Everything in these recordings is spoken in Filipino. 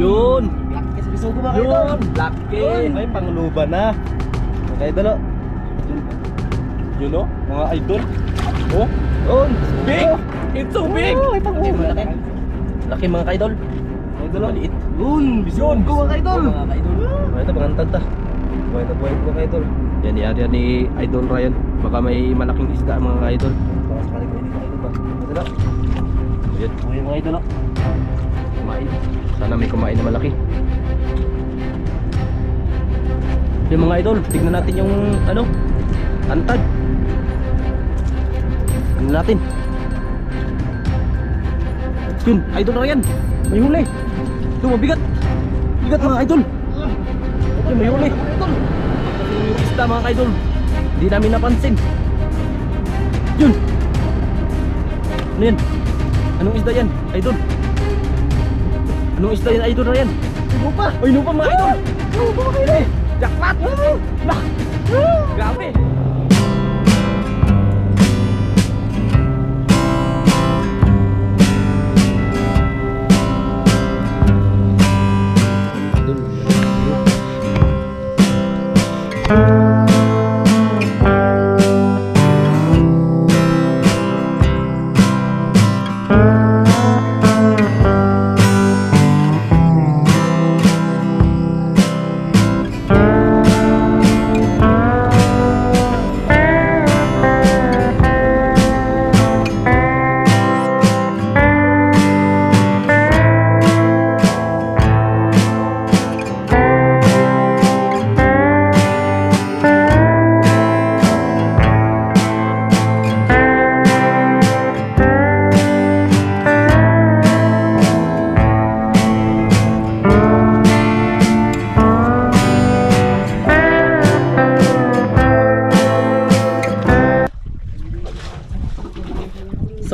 Yun! Laki sa bisugo mga Yun! idol. Laki! May pangluban na. Mga idol oh. Yun o, mga idol. Oh. Yun. Big! It's so big! Oh, may pangluban. Laki. Laki mga idol. Mga idol oh. Maliit. Yun. Bisugo mga idol. Mga idol. Mga idol, pangantad ta. Buhay na buhay mga idol. Yan yari ni Idol Ryan. Baka may malaking isda mga idol. Baka sakali ko mga idol ba. Idol oh. Ayan, mga idol oh. kumain. Sana may kumain na malaki. Yung mga idol, tignan natin yung ano, antad. Tignan natin. Yun, idol Ryan. May huli. Ito, mabigat. Bigat mga idol. Yun, may huli. Isda mga idol. Hindi namin napansin. Yun. Ano yan? Anong isda yan, idol? Anong isda yan, idol Ryan? Inupa. Ay, ano pa mga idol? Inupa mga idol. Jackpot! Grabe!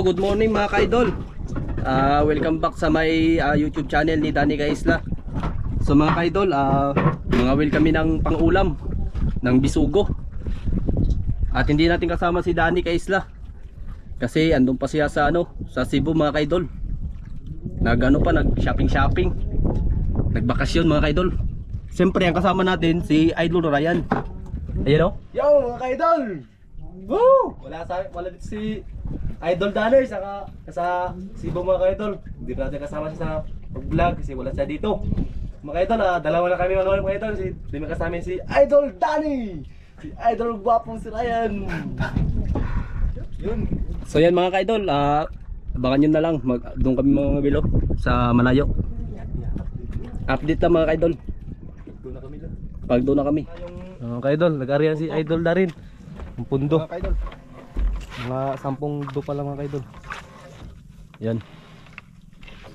So, good morning mga ka-idol. Ah, welcome back sa my ah, YouTube channel ni Danny Kaisla. So mga ka-idol, ah, mga will kami ng pang-ulam ng bisugo. At hindi natin kasama si Danny Kaisla. Kasi andun pa siya sa ano, sa Cebu mga ka-idol. Nag ano pa, nag shopping shopping. Nagbakasyon mga ka-idol. Siyempre ang kasama natin si Idol Ryan. Ayan oh. Yo mga idol. Woo! Wala sa wala dito si Idol Danner saka sa Cebu mga idol. Hindi natin kasama siya sa pag-vlog kasi wala siya dito. Mga idol, ah, dalawa na kami mga mga idol. Si, hindi mo kasama si Idol Danny. Si Idol Gwapong si Ryan. Yun. So yan mga ka-idol, ah, abangan nyo na lang. Mag, doon kami mga bilo sa Malayo. Update lang mga ka-idol. Doon na kami lang. Pag doon na kami. Mga idol, nag-arihan si Idol Darin. Ang pundo. Mga idol. Mga sampung do pa lang mga idol. Yan.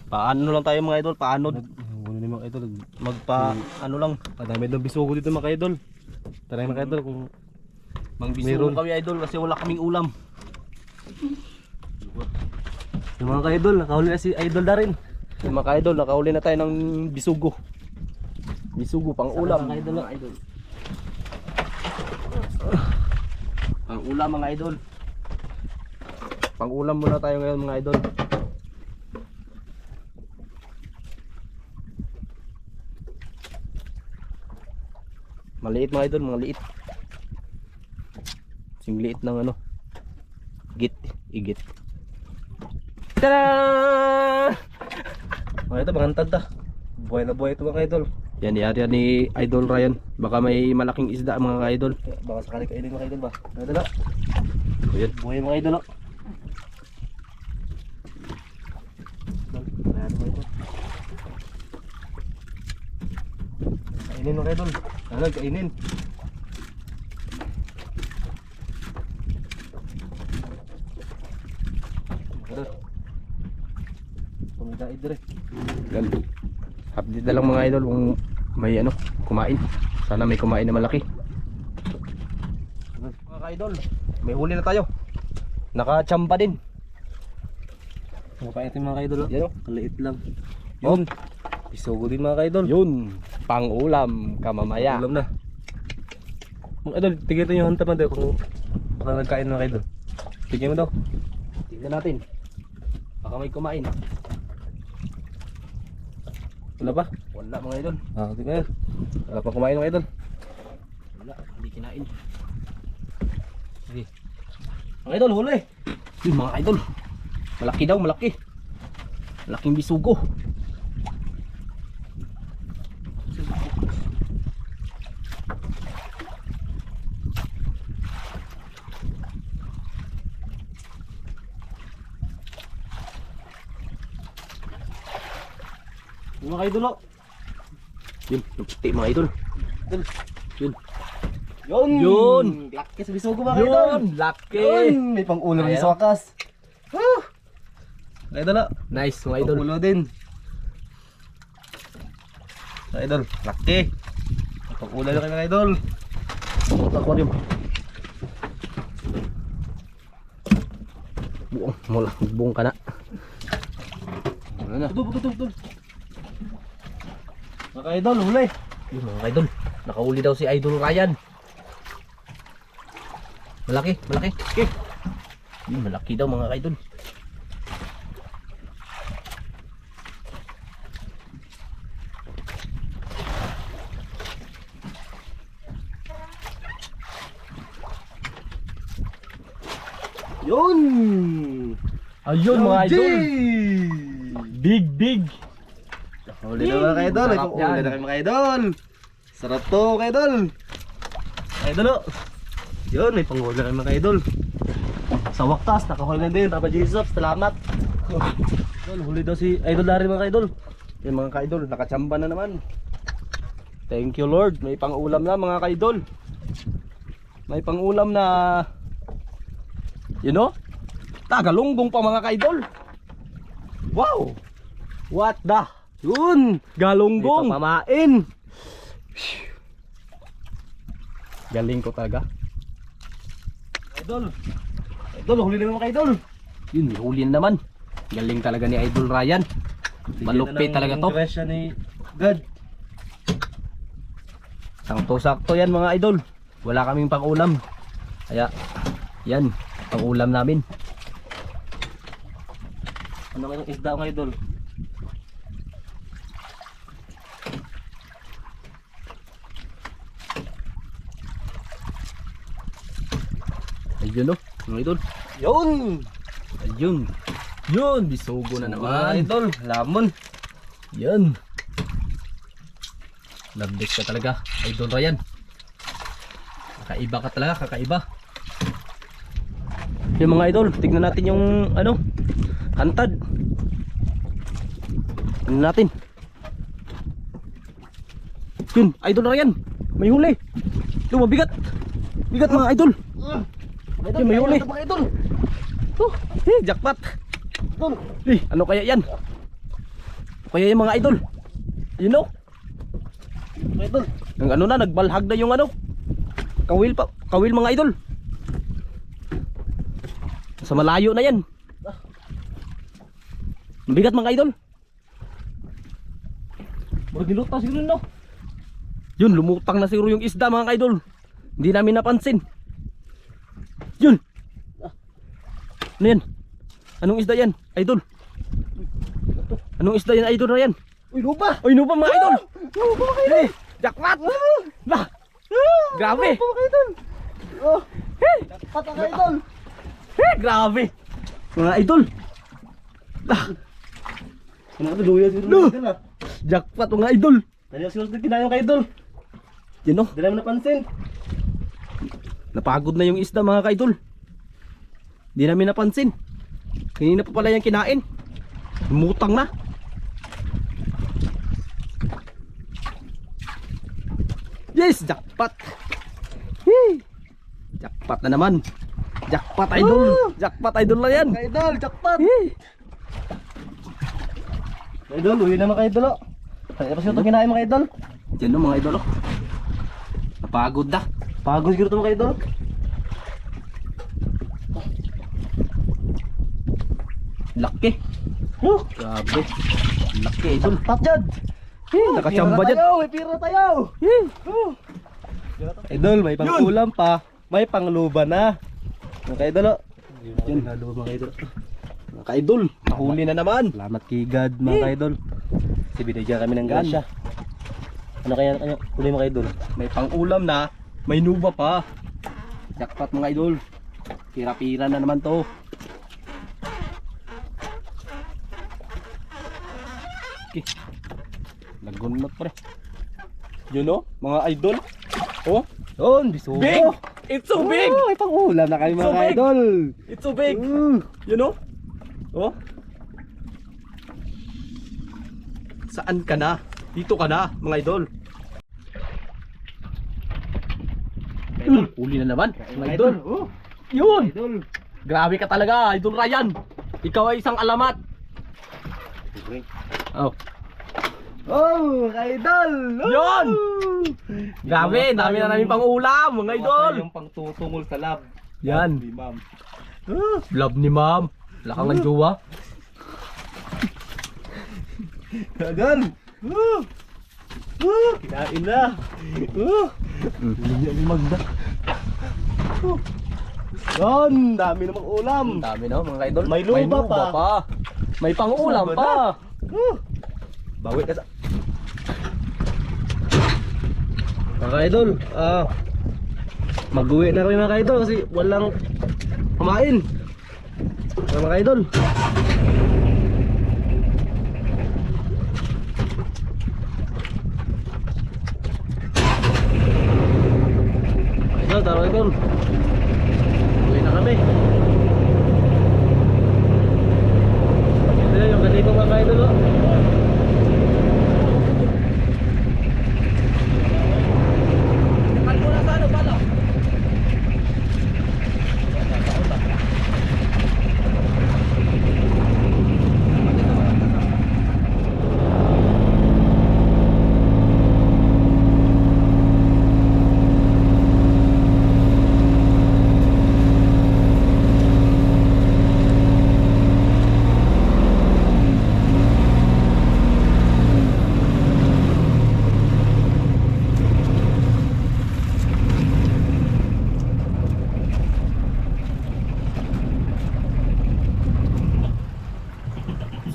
Paano lang tayo mga idol? Paano? Ano ni mga idol? Magpa, ano lang. Madami daw bisugo dito mga idol. Tara mga idol kung Mangbisugo kami idol kasi wala kaming ulam. yung mga idol, nakahuli na si Idol Darin. Yung mga ka-idol, nakahuli na tayo ng bisugo. Bisugo pang ulam. mga idol, mga idol. Pang ulam mga idol. Pang ulam muna tayo ngayon mga idol. Maliit mga idol, mga liit. Sing liit ng ano. Git, igit. Tada! Mga idol, mga ta. Buhay na buhay ito mga idol. Yan yari yan ni Idol Ryan. Baka may malaking isda mga idol. Baka sakali kainin mga idol ba? Mga idol, oh. So, yan. buhay mga idol. oh. Ayan, mga idol. Kainin mga idol. Ano, kainin. Pumida idre. Yan. Update na lang mga idol kung may ano, kumain. Sana may kumain na malaki. Mga ka-idol, may huli na tayo. Nakachamba din. Mga paitin mga idol. oh. Yan o. Kaliit lang. Yun. Isugo din mga idol. Yun. Pang ulam kamamaya. Ulam na. Mga idol, tignan yung hantaman daw kung baka nagkain mga idol. Tignan mo daw. Tingnan natin. Baka may kumain. Wala pa? Wala mga idol. Ah, tingnan yan. Wala pa kumain mga idol. Wala, hindi kinain. Sige. Mga idol, huli. Mga idol. Malaki daw, malaki. Malaking bisugo. Mga idol, oh. Yun, nagputi mga idol. Idol. Yun. Yun! Yun! Laki sa bisugo mga idol! Yun, laki. Yun! May pang-ulo rin Ayan. sa wakas. Mga idol, oh. Nice mga idol. Pang-ulo din. Mga idol, laki. May pang-ulo rin mga idol. Aquarium. Buong, mula, buong ka na. Ano na? Tudol, tudol, tudol. Mga idol, huli. Yun mga idol. Nakahuli daw si Idol Ryan. Malaki, malaki. Okay. Yun, malaki daw mga idol. Yun! Ayun mga idol. Big, big. Huli na mga idol. Pang-ulo yan. na kayo mga idol. Sarap to mga idol. Idol oh. Yun, may pangulo na mga idol. Sa wakas, nakahuli na din. Papa Jesus, salamat. Idol, huli daw si Idol Larry mga idol. Yan mga kaidol, nakachamba na naman. Thank you Lord. May pang-ulam na mga kaidol. May pang-ulam na You know? Tagalunggong pa mga kaidol. Wow! What the? Yun! Galunggong! May papamain. Galing ko talaga. Idol. Idol, huli na mga idol. Yun, huli na naman. Galing talaga ni Idol Ryan. Malupit talaga to. Presya ni God. Sakto-sakto yan mga idol. Wala kaming pang-ulam. Kaya, yan, pang-ulam namin. Ano kayong isda mga idol? Ayun o, mga idol. Yun! Ayun. Yun, bisugo na Mga naman. idol, lamon. Yan. Labdis ka talaga, Idol Ryan. Kakaiba ka talaga, kakaiba. Yung mga idol, tignan natin yung ano, hantad. Tignan natin. Yun, Idol Ryan. May huli. Yung mabigat. Bigat mga idol. Yun, may idol. Oh, eh, jackpot. Idol. Eh, ano kaya yan? Kaya yung mga idol? You know? Idol. Ang ano na, nagbalhag na yung ano. Kawil pa, kawil mga idol. Sa malayo na yan. Mabigat mga idol. Murag nilutas siguro no. Yun, lumutang na siguro yung isda mga idol. Hindi namin napansin. Yun. Ano yan? Anong isda yan, idol? Anong isda yan, idol na yan? Uy, lupa. Ano ba mga idol? Lupa mga idol. Hey, jackpot! Bah, grabe! Lupa mga idol. Oh. Dapat ang idol. Eh, grabe! Mga idol! Ah, Ano ka luya Lu. mga idol ah. jackpot mga idol! Dali siguro ito kinayong kay idol. Yan o, Di namin napansin. Napagod na yung isda mga kaidol. Hindi namin napansin. Kanina pa pala yung kinain. Mutang na. Yes, jackpot! Hey! Jackpot na naman. Jackpot idol. Jackpot idol na yan. Mga idol, jackpot. Hey! Mga idol, uwi naman kay idol. oh. Kaya pa siguro ito kinain mga idol. Yan o mga idol. oh. Napagod na. Pagod siguro ito mga idol. Laki. Oh. Grabe. Laki idol. Tap dyan. Nakachamba Pira dyan. tayo, May pira tayo. Hey! Oh. Idol, may pang-ulam pa. May pangluba na. Mga idol, oh. Yan. Pangluba mga idol. Mga kaidol, nahuli na naman. Salamat kay God mga idol. Kasi binigyan kami ng gasya. Ano kaya ano, kulay mo kay Idol? May pang-ulam na, may nuba pa. Jackpot mga idol. Pira-pira na naman to. Okay. Nagunot pre. Yun oh, mga idol. Oh, Doon, bisugo. big! It's so big! Oh, may pang-ulam na kami So mga big. idol. It's so big! Mm. You know? Oh. Saan ka na? Dito ka na, mga idol. Uli na naman, mga idol. Oh, Yun! idol. Grabe ka talaga, Idol Ryan. Ikaw ay isang alamat. Oh. Oh, mga idol. Oh. Yun! Grabe, dami na namin pang ulam, mga idol. Yung pangtutungol sa lab. Yan. Ni ma'am. Love ni ma'am. Wala kang ang jowa. Idol. Oh. Oh, kinain na. Oh. Hindi ni Magda. Oh. Yan, dami namang ulam. Ang dami no, mga idol. May lupa pa. May pang ulam Sama pa. Oh. Bawi ka sa... Mga idol, ah, mag-uwi na kami mga idol kasi walang kumain. Mga idol. Idol. Uwi na kami. Ito na yung ganito mga idol. Oh. Kalbo na sa ano, pala?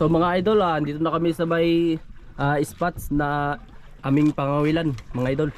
So mga idol, ah, dito na kami sa may ah, spots na aming pangawilan, mga idol.